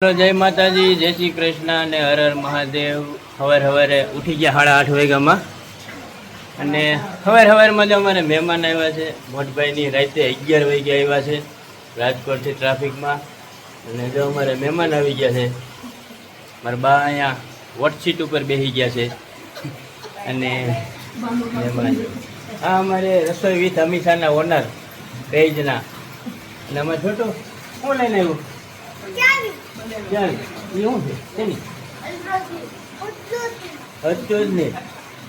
જય માતાજી, જય શ્રી કૃષ્ણ અને હર હર મહાદેવ. હવાર હવારે ઉઠી ગયા સાડા આઠ વાગ્યામાં. અને સવાર હવારમાં જો અમારે મહેમાન આવ્યા છે, મોટભાઈની રાતે અગિયાર વાગે આવ્યા છે રાજકોટથી ટ્રાફિકમાં. અને જો અમારે મહેમાન આવી ગયા છે, મારા બા અહીંયા વોટસીટ ઉપર બેસી ગયા છે. અને મહેમાન. હા અમારે રસોઈ વિથ અમીષાના ઓનર પેજના અને અમારે છોટું શું લઈને આવ્યું? ચાલ એ શું છે? તેની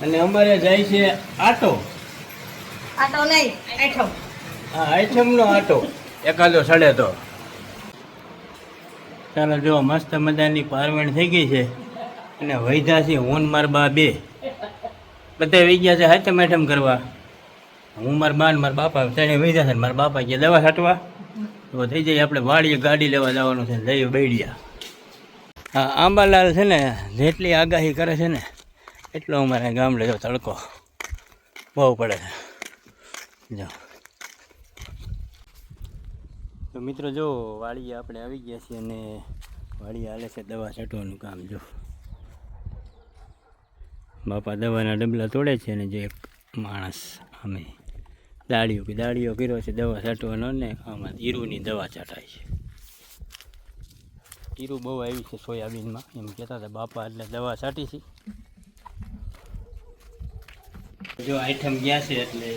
અને અમારે જાય છે આટો. આટો નહીં આઠો હા આઈટમનો આટો. એકાદો સડે તો. ચાલો જો મસ્ત મજાની પારવણ થઈ ગઈ છે. અને વૈધા છે હું માર બા બે. બધા વહી ગયા છે હાથમ આઈટમ કરવા. હું મારા બા ને મારા બાપા ત્યાં વૈધા છે મારા બાપા ગયા. દવા છાંટવા. તો થઈ જાય આપણે વાડીએ ગાડી લેવા જવાનું છે જઈએ બેડિયા. હા આંબાલાલ છે ને, જેટલી આગાહી કરે છે ને, એટલો અમારે ગામડે જો તડકો બહુ પડે છે. જો. તો મિત્રો જો, વાડીએ આપણે આવી ગયા છીએ અને વાડીએ હાલે છે દવા છાંટવાનું કામ, જો. બાપા દવાના ડબલા તોડે છે અને જે એક માણસ અમે દાડીઓ કે દાળીઓ કર્યો છે, દવા છાંટવાનો ને આમાં ઈરુની દવા છાંટાય છે. ઈરુ બહુ આવી છે સોયાબીનમાં, એમ કહેતા હતા, બાપા એટલે દવા છાંટી છે. જો આઈટમ ગયા છે એટલે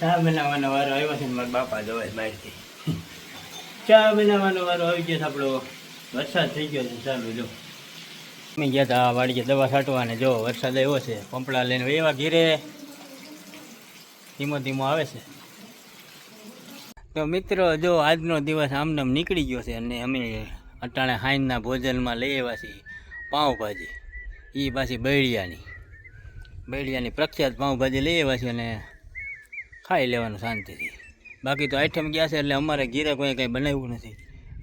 ચા બનાવવાનો વારો આવ્યો છે મારા બાપા દવાઈ બહારથી. ચા બનાવવાનો વારો આવી ગયો છે આપણો, વરસાદ થઈ ગયો છે ચાલુ, જો. અમે ગયા હતા વાડીએ દવા છાંટવાને જો વરસાદ આવ્યો છે, પંપડા લઈને એવા ઘીરે. ધીમો ધીમો આવે છે. તો મિત્રો, જો આજનો દિવસ આમને નીકળી ગયો છે અને અમે અટાણે હાઈનના ભોજનમાં લઈ આવ્યા છીએ પાઉંભાજી. એ પાછી બૈડિયાની બૈડિયાની પ્રખ્યાત પાઉંભાજી લઈ આવ્યા છીએ અને ખાઈ લેવાનું શાંતિથી. બાકી તો આઈટમ ગયા છે એટલે અમારે ઘીરે કોઈ કંઈ બનાવ્યું નથી.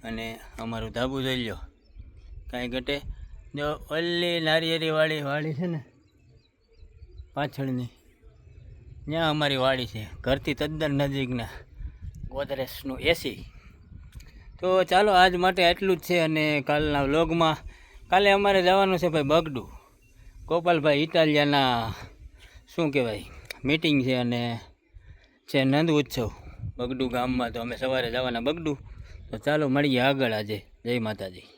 અને અમારું ધાબુ જોઈ લો કાંઈ ઘટે. જો ઓલી નારિયેરીવાળી વાળી છે ને, પાછળની. ત્યાં અમારી વાડી છે, ઘરથી તદ્દન નજીકના ગોદરેજનું એસી તો ચાલો, આજ માટે આટલું જ છે અને કાલના વ્લોગમાં. કાલે અમારે જવાનું છે ભાઈ બગડું. ગોપાલભાઈ ઇટાલિયાના, શું કહેવાય મીટિંગ છે અને છે નંદ ઉત્સવ. બગડું ગામમાં તો અમે સવારે જવાના બગડું. તો ચાલો, મળીએ આગળ આજે. જય માતાજી.